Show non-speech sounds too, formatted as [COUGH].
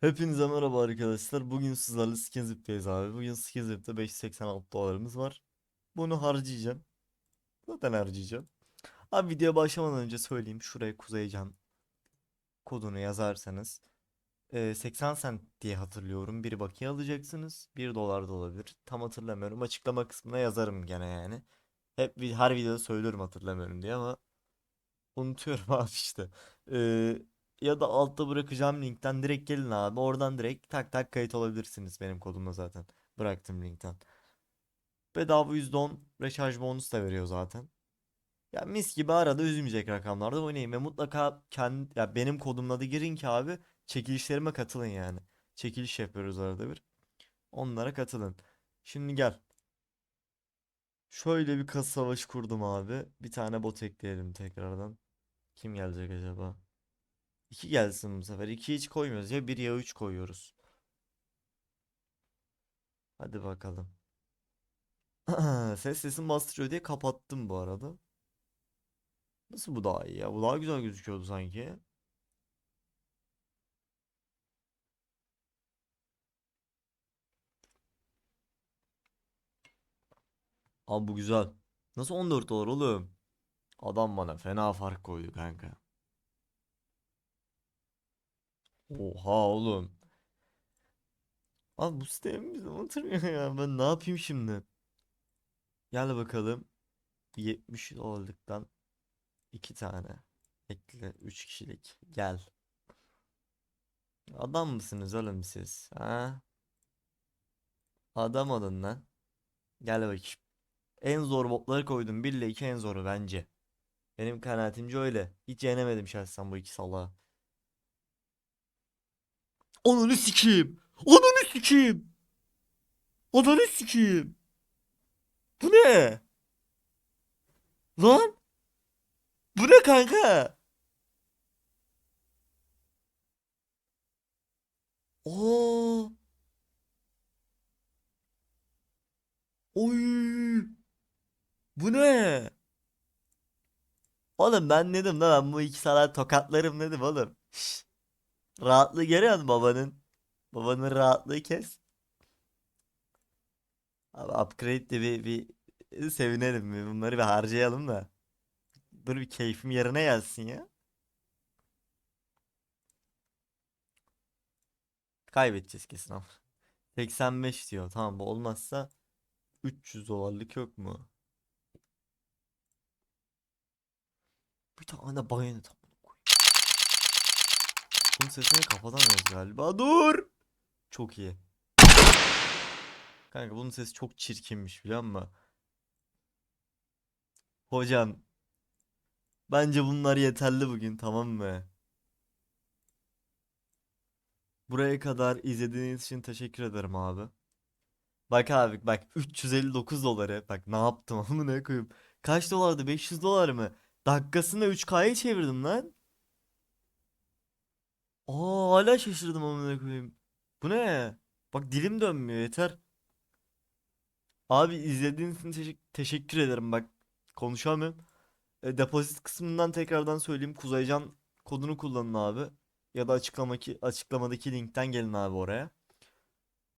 Hepinize merhaba arkadaşlar. Bugün sizlerle Skinzip'teyiz abi. Bugün Skinzip'te 586 dolarımız var. Bunu harcayacağım. Zaten harcayacağım. Abi videoya başlamadan önce söyleyeyim. Şuraya Kuzeycan kodunu yazarsanız e, 80 cent diye hatırlıyorum. Bir bakiye alacaksınız. 1 dolar da olabilir. Tam hatırlamıyorum. Açıklama kısmına yazarım gene yani. Hep her videoda söylüyorum hatırlamıyorum diye ama unutuyorum [LAUGHS] abi işte. Ee, ya da altta bırakacağım linkten direkt gelin abi. Oradan direkt tak tak kayıt olabilirsiniz benim kodumla zaten. Bıraktım linkten. Bedava %10 reşarj bonus da veriyor zaten. Ya mis gibi arada üzmeyecek rakamlarda oynayın ve mutlaka kendi ya benim kodumla da girin ki abi çekilişlerime katılın yani. Çekiliş yapıyoruz arada bir. Onlara katılın. Şimdi gel. Şöyle bir kasa savaşı kurdum abi. Bir tane bot ekleyelim tekrardan. Kim gelecek acaba? 2 gelsin bu sefer. 2 hiç koymuyoruz. Ya 1 ya 3 koyuyoruz. Hadi bakalım. [CLEARS THROAT] Ses sesim bastırıyor diye kapattım bu arada. Nasıl bu daha iyi ya? Bu daha güzel gözüküyordu sanki. Abi bu güzel. Nasıl 14 dolar oğlum? Adam bana fena fark koydu kanka. Oha oğlum. Abi bu sistem bizi oturmuyor ya. Ben ne yapayım şimdi? Gel bakalım. 70 dolarlıktan 2 tane. Ekle 3 kişilik. Gel. Adam mısınız oğlum siz? Ha? Adam olun lan. Gel bakayım. En zor botları koydum. 1 ile 2 en zoru bence. Benim kanaatimce öyle. Hiç yenemedim şahsen bu iki salağı. Ananı sikeyim. Ananı sikeyim. Ananı sikeyim. Bu ne? Lan? Bu ne kanka? Oo. Oy. Bu ne? Oğlum ben dedim da ben bu iki salak tokatlarım dedim oğlum. Şşş. Rahatlığı görüyor musun babanın? Babanın rahatlığı kes. Abi upgrade de bir, bir sevinelim bir bunları bir harcayalım da. Dur bir keyfim yerine gelsin ya. Kaybedeceğiz kesin ama. 85 diyor. Tamam bu olmazsa 300 dolarlık yok mu? Bir tane bayonet. Bunun sesini kapatamıyoruz galiba. Dur. Çok iyi. Kanka bunun sesi çok çirkinmiş biliyor musun? Hocam bence bunlar yeterli bugün tamam mı? Buraya kadar izlediğiniz için teşekkür ederim abi. Bak abi bak 359 doları. Bak ne yaptım [LAUGHS] amına koyayım. Kaç dolardı? 500 dolar mı? Dakikasında 3K'ya çevirdim lan. Aa hala şaşırdım amına koyayım. Bu ne? Bak dilim dönmüyor yeter. Abi izlediğiniz için teşek- teşekkür ederim bak. Konuşamıyorum. E, depozit kısmından tekrardan söyleyeyim. Kuzeycan kodunu kullanın abi. Ya da açıklamadaki, açıklamadaki linkten gelin abi oraya.